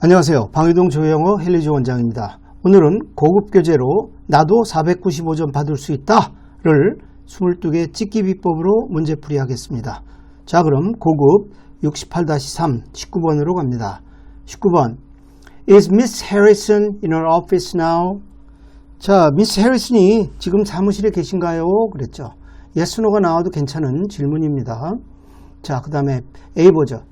안녕하세요. 방위동 조영호 헬리조 원장입니다. 오늘은 고급 교재로 나도 495점 받을 수 있다를 22개 찍기 비법으로 문제풀이 하겠습니다. 자 그럼 고급 68-3 19번으로 갑니다. 19번 Is Miss Harrison in her office now? 자, 미스 해리슨이 지금 사무실에 계신가요? 그랬죠. yes, no가 나와도 괜찮은 질문입니다. 자, 그 다음에 A 보죠.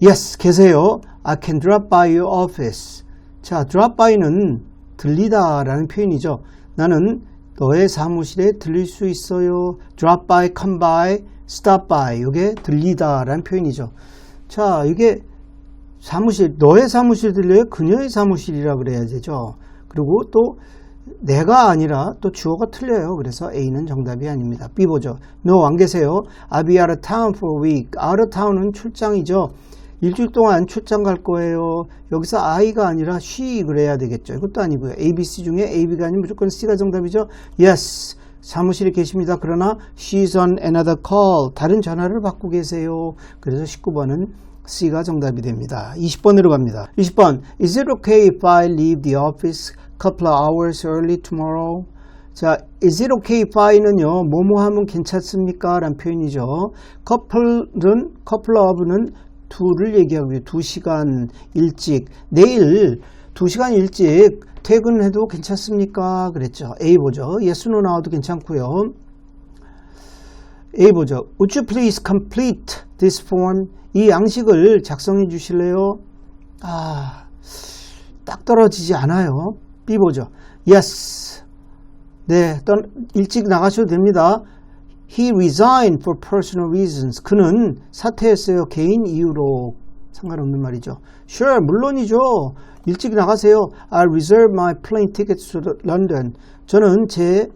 Yes, 계세요. I can drop by your office. 자, drop by는 들리다 라는 표현이죠. 나는 너의 사무실에 들릴 수 있어요. drop by, come by, stop by. 이게 들리다 라는 표현이죠. 자, 이게 사무실, 너의 사무실 들려요? 그녀의 사무실이라 그래야 되죠. 그리고 또 내가 아니라 또 주어가 틀려요. 그래서 A는 정답이 아닙니다. B 보죠. No, 안 계세요. I'll be out of town for a week. out of town은 출장이죠. 일주일 동안 출장 갈 거예요. 여기서 I가 아니라 she 그래야 되겠죠. 이것도 아니고요. A, B, C 중에 A, B가 아니면 무조건 C가 정답이죠. Yes. 사무실에 계십니다. 그러나 she's on another call. 다른 전화를 받고 계세요. 그래서 19번은 C가 정답이 됩니다. 20번으로 갑니다. 20번. Is it okay if I leave the office couple of hours early tomorrow? 자, is it okay if I는요, 뭐뭐 하면 괜찮습니까? 라는 표현이죠. couple은, couple of는 둘을 얘기하고요. 두 시간 일찍. 내일 두 시간 일찍 퇴근해도 괜찮습니까? 그랬죠. A 보죠. yes, no 나와도 괜찮고요. A 보죠. Would you please complete this form? 이 양식을 작성해 주실래요? 아, 딱 떨어지지 않아요. B 보죠. Yes. 네, 떠, 일찍 나가셔도 됩니다. He resigned for personal reasons. 그는 사퇴했어요. 개인 이유로. 상관없는 말이죠. Sure, 물론이죠. 일찍 나가세요. I reserve my plane tickets to London. 저는 제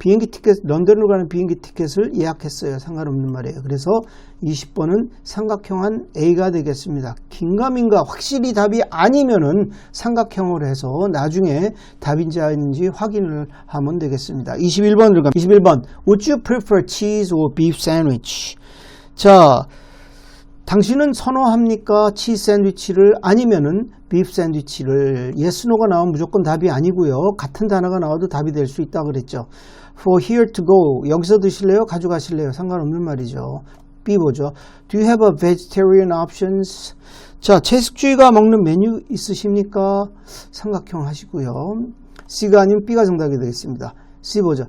비행기 티켓, 런던으로 가는 비행기 티켓을 예약했어요. 상관없는 말이에요. 그래서 20번은 삼각형한 A가 되겠습니다. 긴가민가 확실히 답이 아니면은 삼각형을 해서 나중에 답인지 아닌지 확인을 하면 되겠습니다. 21번으로 갑니다. 21번. Would you prefer cheese or beef sandwich? 자, 당신은 선호합니까? 치즈 샌드위치를 아니면은 비프 샌드위치를 yes, no가 나오면 무조건 답이 아니고요. 같은 단어가 나와도 답이 될 수 있다 그랬죠. For here to go 여기서 드실래요? 가져가실래요? 상관없는 말이죠. B 보죠. Do you have a vegetarian options? 자, 채식주의가 먹는 메뉴 있으십니까? 삼각형 하시고요. C가 아니면 B가 정답이 되겠습니다. C 보죠.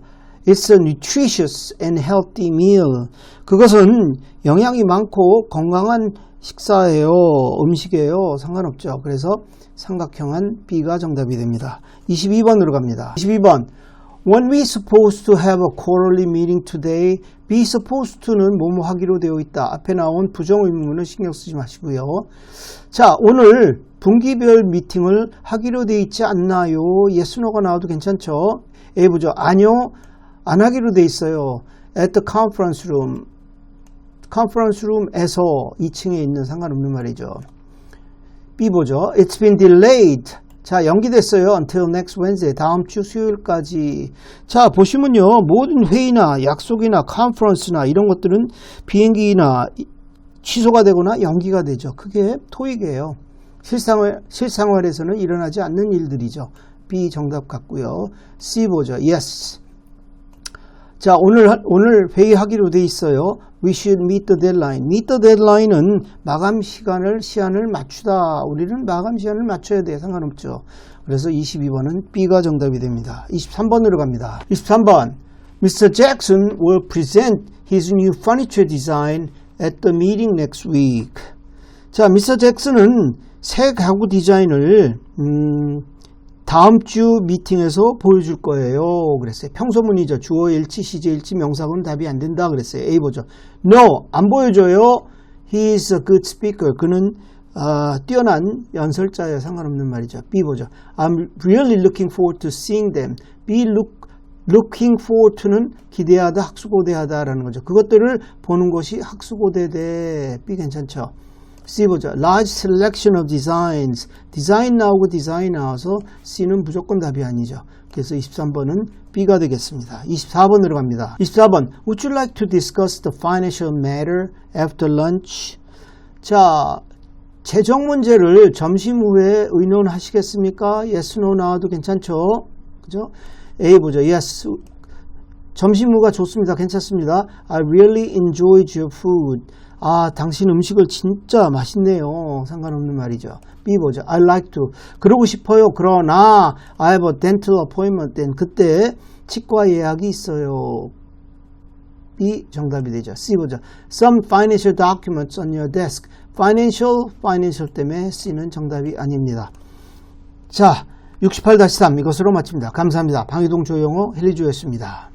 It's a nutritious and healthy meal. 그것은 영양이 많고 건강한 식사예요. 음식이에요. 상관없죠. 그래서 삼각형한 B가 정답이 됩니다. 22번으로 갑니다. 22번. When we supposed to have a quarterly meeting today, be supposed to는 뭐뭐 하기로 되어 있다. 앞에 나온 부정 의문은 신경 쓰지 마시고요. 자, 오늘 분기별 미팅을 하기로 되어 있지 않나요? yes, no가 나와도 괜찮죠? A 보죠. 아니요. 안 하기로 돼 있어요. At the conference room. 컨퍼런스 룸에서 2층에 있는 상관없는 말이죠. B 보죠. It's been delayed. 자, 연기됐어요. Until next Wednesday. 다음 주 수요일까지. 자, 보시면요. 모든 회의나 약속이나 컨퍼런스나 이런 것들은 비행기나 취소가 되거나 연기가 되죠. 그게 토익이에요. 실생활, 실생활에서는 일어나지 않는 일들이죠. B 정답 같고요. C 보죠. Yes. 자, 오늘, 오늘 회의하기로 돼 있어요. We should meet the deadline. meet the deadline은 마감 시간을, 시한을 맞추다. 우리는 마감 시간을 맞춰야 돼. 상관없죠. 그래서 22번은 B가 정답이 됩니다. 23번으로 갑니다. 23번. Mr. Jackson will present his new furniture design at the meeting next week. 자, 미스터 잭슨은 새 가구 디자인을, 음, 다음 주 미팅에서 보여줄 거예요. 그랬어요. 평소문이죠. 주어 일치, 시제 일치, 명사고는 답이 안 된다. 그랬어요. A 보죠. No, 안 보여줘요. He is a good speaker. 그는 어, 뛰어난 연설자에 상관없는 말이죠. B 보죠. I'm really looking forward to seeing them. B look looking forward to는 기대하다, 학수고대하다라는 거죠. 그것들을 보는 것이 학수고대대. B 괜찮죠? C 보죠. Large selection of designs. 디자인 나오고 디자인 나와서 C는 무조건 답이 아니죠. 그래서 23번은 B가 되겠습니다. 24번으로 갑니다. 24번. Would you like to discuss the financial matter after lunch? 자, 재정 문제를 점심 후에 의논하시겠습니까? yes, no 나와도 괜찮죠? 그죠? A 보죠. yes. 점심 후가 좋습니다. 괜찮습니다. I really enjoyed your food. 아, 당신 음식을 진짜 맛있네요. 상관없는 말이죠. B 보죠. I like to. 그러고 싶어요. 그러나 I have a dental appointment. then 그때 치과 예약이 있어요. B 정답이 되죠. C 보죠. Some financial documents on your desk. Financial, financial 때문에 C는 정답이 아닙니다. 자, 68-3 이것으로 마칩니다. 감사합니다. 방해동 조영호 헬리주였습니다.